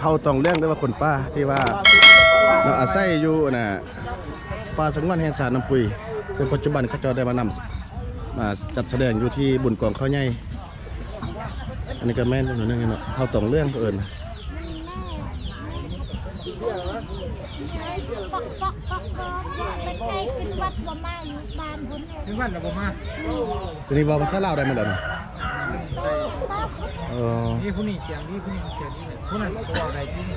เขาต้องเรื่องด้วยว่าคนป้าที่ว่าเราอาศัยอยู่น่ะป่าสงวนแห่งสารน้ำปุยซึ่งปัจจุบันเขาเจะได้มานำมาจัดแสดงอยู่ที่บุญกองข้าวใหญ่อันนี้ก็แม่นอยู่นึงเนาะเขาต้องเรื่องเอิญปอกปอกปอกปอกเป็นใจขึ้นวัดบ่มาอยู่บ้านพุ่นถึงวันเราบ่มาทีนี้บอกภาษาลาวได้หมดแล้วเนาะ เออนี่ผู้นี้เจียงนี่ผู้นี้เจียงนี่ผู้นั้นก็ว่าได้ที่นี่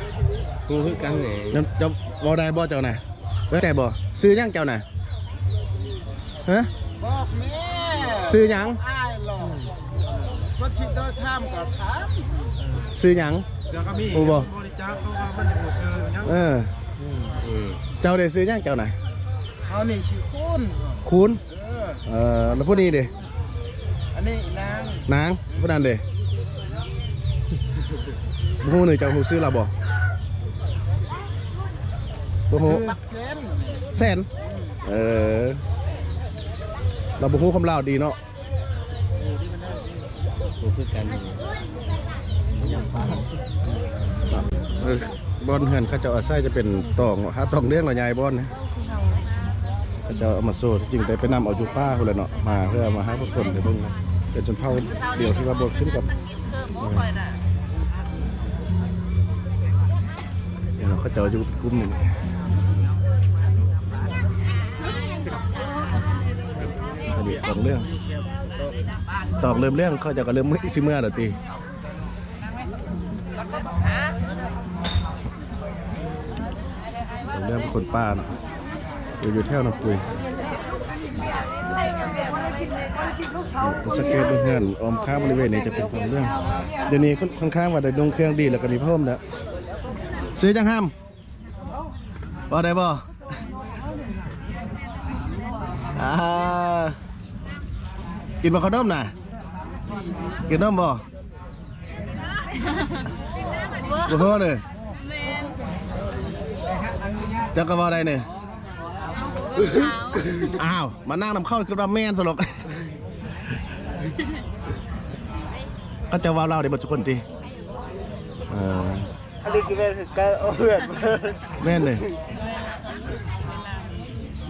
กูคือกันเลยแล้วเจะบอได้บ่เจ้าน่ะไว้ใจบ่ซื้อหยังเจ้าน่ะฮะบอกแม่ซื้อหยังอ้ายหรอกก็ชิดเดินทามก็ถามซื้อหยังเดี๋ยวก็มีโอ้บ่บริจาคเขาว่ามันจะบ่ซื้อหยังเอออืมเจ้าได้ซื้อหยังเจ้าน่ะเขานี่ชื่อคุณคุณเออเออแล้วผู้นี้ดิ อันนี้นางนางผู้นั้นดิบ่ฮู้นี่เจ้าฮู้ซื้อเราบ่บ่ฮู้บักเซนแสนเออเราบ่ฮู้คำลาวดีเนาะกูคือกันเลยเออบอนเฮือนเขาเจ้าอาศัยจะเป็นตองหาตองเลี้ยงหน่อยใหญ่บอนนะ เขาจ้าเอามาโซ่ที่จริงได้ไปนำเอาอยู่ป้าพุ่นละเนาะมาเพื่อมาหาผู้คนไปเบิ่งนะเป็นชนเผ่าเดียวที่ว่าบ่ขึ้นกับเนี่ยเนาะเขาเจ้าอยู่กลุ่มหนึ่งอันนี้ตองเรื่องตอกเริ่มเรื่องเขาจะก็เริ่มมือสิเมื่อแล้วติผมเริ่มเป็นคนป้าเนอะ อยู่อยู่แถวน้ำปุยสเก็ตเพื่อนออมข้างบริเวณนี้จะเป็นของเรื่อง เดี๋ยวนี้ค่อนข้างว่าได้ลงเครื่องดีแล้วก็มีเพิ่มแล้วซื้อจังห้ามบ่ได้บ่อ่ากินบ่ขนมน่ะกินนมบ่บ่พอเลยเจ้ากระบอกอะไรเนี่ย อ้าว มานั่งนำเข้าคือว่าแม่นสลกก็จะว่าเราได้บทสุคนตีเอออันนี้คือเป็นคือการเอาเลือดมาแม่นเลย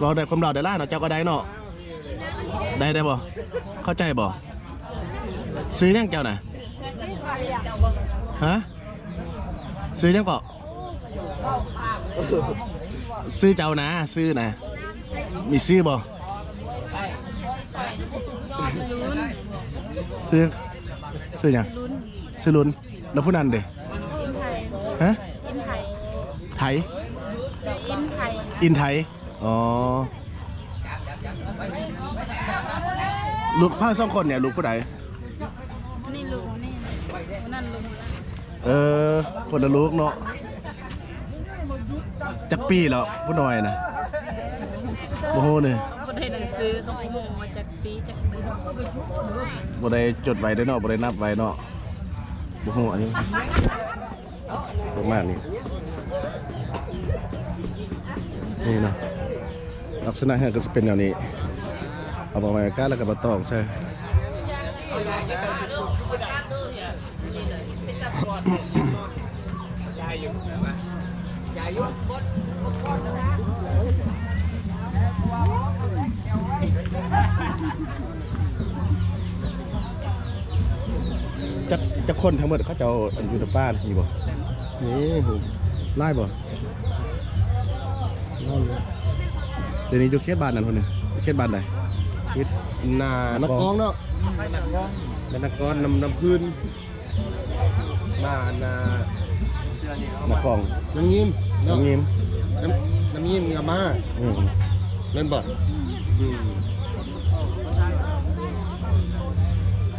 เราได้ความเราได้ล่าเนาะเจ้าก็ได้เนาะได้ได้บ่เข้าใจบ่ซื้อยังเจ้าน่ะฮะซื้อยังเกาะซื้อเจ้านะ ซื้อนะ มีซื้อบ่ซื้อซื้อหยังลุ้นซื้อลุนแล้วผู้นั้นเด้อินไทยฮะอินไทยไทย ซื้ออินไทยอินไทย อ๋อ ลูกพ่อสองคนเนี่ย ลูกผู้ใดนี่ลุงนี่นั่นลุงเออ คนละลูกเนาะจักปีแล้วผู้น้อยนะ โอ้โหเนี่ยบ่ได้หนังสือต้องโมงมาจากปีจากเดือนบ่ได้จดไว้เด้อเนาะบ่ได้นับไว้เนาะบ่ฮู้อันนี้ประมาณนี้นี่เนาะลักษณะเฮือนก็จะเป็นแนวนี้ เอาประมาณก้าแล้วก็มาตอกใส่ จักจักคนทั้งหมดเขาเจ้าอันอยู่ในบ้านมีบ่นี่ผมไล่บ่ไล่อยู่เดี๋ยวนี้อยู่เขตบ้านนั่นคนนึงเขตบ้านใดคิดหนานักกองเนาะเป็นนักกองนำนำพื้นหน้าหนานักกองน้ำยิ้มเนาะน้ำยิ้มน้ำน้ำยิ้มกับมาอืม เล่นบ่อืม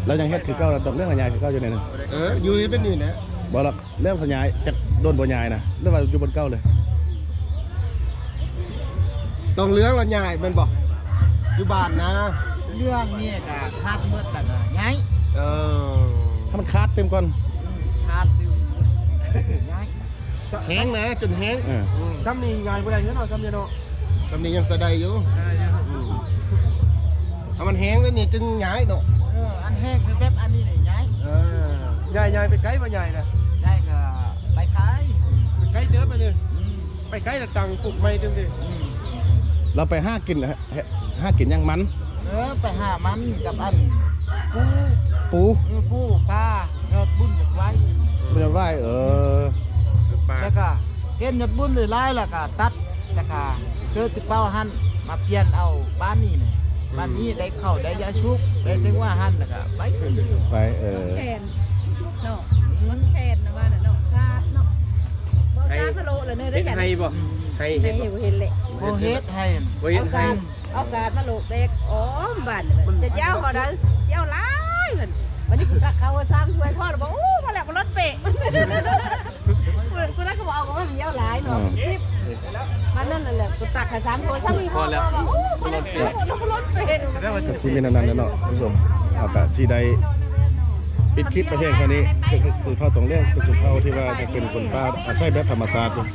แล้วยังเฮ็ดคือเก่าแล้วต้องเรื่องขยายคือเก่าอยู่ในนั้นเอออยู่ให้เป็นนี่นะบ่หรอกเรื่องขยายจะโดนบ่ยายนะหรือว่าอยู่บนเก่าเลยต้องเลี้ยงละใหญ่เป็นบ่อยู่บ้านนะ เรื่องนี้ก็คาดเมื่อแต่ก็ไงเออถ้ามันคาดเต็มก่อนคาดอยู่ไงแห้งนะจนแห้งเอออืมซ้ำนี่งานบ่ได้เงินเอาซ้ำนี่เนาะ ตำนี้ยังสะใดอยู่อืมเอามันแห้งแล้วนี่จึงหงายเนาะเอออันแห้งคือแบบอันนี้เลยไงเออ ใหญ่ๆไปไกลบ่ใหญ่นะได้ก็ไปขายไปใกล้ตะตังปลูกไม้เต็มที่เราไปห้ากินเหรอฮะห้ากินยังมัน เออไปหามันกับอันปูปูเออปูปลายอดบุญจากไว้มันจะไหวเออปลาแล้วก็เห็นยอดบุญเลยไล่แล้วก็ตัด แล้วก็เชิญติเป้าหันมาเปลี่ยนเอาบ้านนี้เนี่ยบ้านนี้ได้เข้าวได้ยาชุบได้ถึงว่าหันแล้วก็ไปไปเออแคนเนาะมันแคนนะว่าน่ะเนาะซาดเนาะบ่ซาดพะโลเลยเนยได้เฮ็ดจังให้บ่ให้ให้เฮ็ดอบ่ยู่เห็นเลยโอเฮ็ดให้บ่เฮ็เอาดให้ซาดเอาซาดมาโลกเด็กอ๋อบ้านเนี่ยจะยาวเขาได้ยาวหลายเพิ่นวันนี้กูตักเขาว่าสร้างถ้วยทอดบอกโอ้มาแล้วมันรถเปะกูนั่นก็บอกเอาว่ามันยาวหลายเนาะทิปมัน นั่นน่ะแหละกูตักให้สามถ้วยซ้ำอีกพอแล้วโอ้มาแล้วมันรถเปะก็ซีมินอันนั้นนะเนาะคุณผู้ชมเอากะซีได้ปิดคลิปไปเพียงแค่นี้คือคือเข้าตรงเรื่องเป็นสุภาพที่ว่าจะเป็นคนป้าอาศัยแบบธรรมศาสตร์อยู่